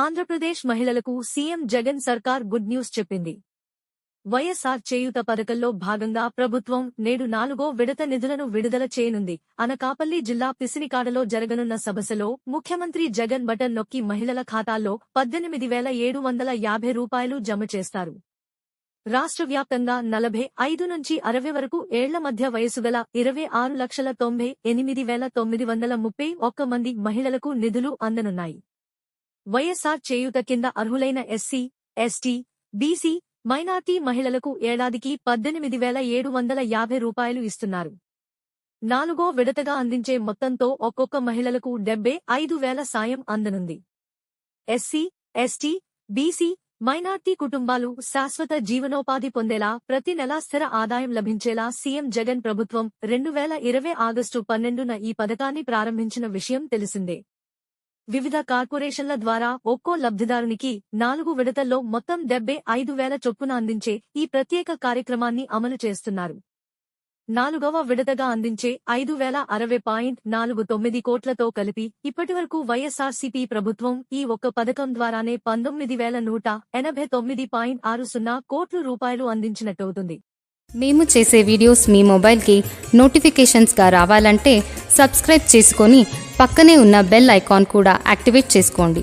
ఆంధ్రప్రదేశ్ మహిళలకు సీఎం జగన్ సర్కార్ good news చెప్పింది. వైఎస్ఆర్ చేయూత పథకంలో భాగంగా ప్రభుత్వం నేడు నాలుగో విడత నిధులను విడుదల చేయనుంది. అనకాపల్లి జిల్లా పిసినికాడలో జరగనున్న సభసలో ముఖ్యమంత్రి జగన్ బటన్ నొక్కి మహిళల ఖాతాల్లో పద్దెనిమిది వేల ఏడు వందల యాభై రూపాయలు జమ చేస్తారు. రాష్ట్ర వ్యాప్తంగా నలభై ఐదు నుంచి అరవై వరకు ఏళ్ళ మధ్య వయసుగల ఇరవై ఆరు లక్షల తొంభై ఎనిమిది వేల తొమ్మిది వందల ముప్పై ఒక్క మంది మహిళలకు నిధులు అందనున్నాయి. వైఎస్ఆర్ చేయూత కింద అర్హులైన ఎస్సీ ఎస్టీ బీసీ మైనార్టీ మహిళలకు ఏడాదికి పద్దెనిమిది వేల ఏడు వందల యాభై రూపాయలు ఇస్తున్నారు. నాలుగో విడతగా అందించే మొత్తంతో ఒక్కొక్క మహిళలకు డెబ్బై ఐదు వేల సాయం అందనుంది. ఎస్సీ ఎస్టీ బీసీ మైనార్టీ కుటుంబాలు శాశ్వత జీవనోపాధి పొందేలా ప్రతి నెలా స్థిర ఆదాయం లభించేలా సీఎం జగన్ ప్రభుత్వం రెండు వేల ఇరవై ఆగస్టు పన్నెండున ఈ పథకాన్ని ప్రారంభించిన విషయం తెలిసిందే. వివిధ కార్పొరేషన్ల ద్వారా ఒక్కో లబ్ధిదారునికి నాలుగు విడతల్లో మొత్తం డెబ్బై ఐదు వేల చొప్పున అందించే ఈ ప్రత్యేక కార్యక్రమాన్ని అమలు చేస్తున్నారు. నాలుగవ విడతగా అందించే ఐదు వేల అరవై పాయింట్ నాలుగు తొమ్మిది కోట్లతో కలిపి ఇప్పటివరకు వైఎస్ఆర్సీపీ ప్రభుత్వం ఈ ఒక్క పథకం ద్వారానే పంతొమ్మిది వేల నూట ఎనభై తొమ్మిది పాయింట్ ఆరు సున్నా కోట్ల రూపాయలు అందించినట్టవుతుంది. మేము చేసే వీడియోస్ మీ మొబైల్కి నోటిఫికేషన్స్గా రావాలంటే సబ్స్క్రైబ్ చేసుకొని పక్కనే ఉన్న బెల్ ఐకాన్ కూడా యాక్టివేట్ చేసుకోండి.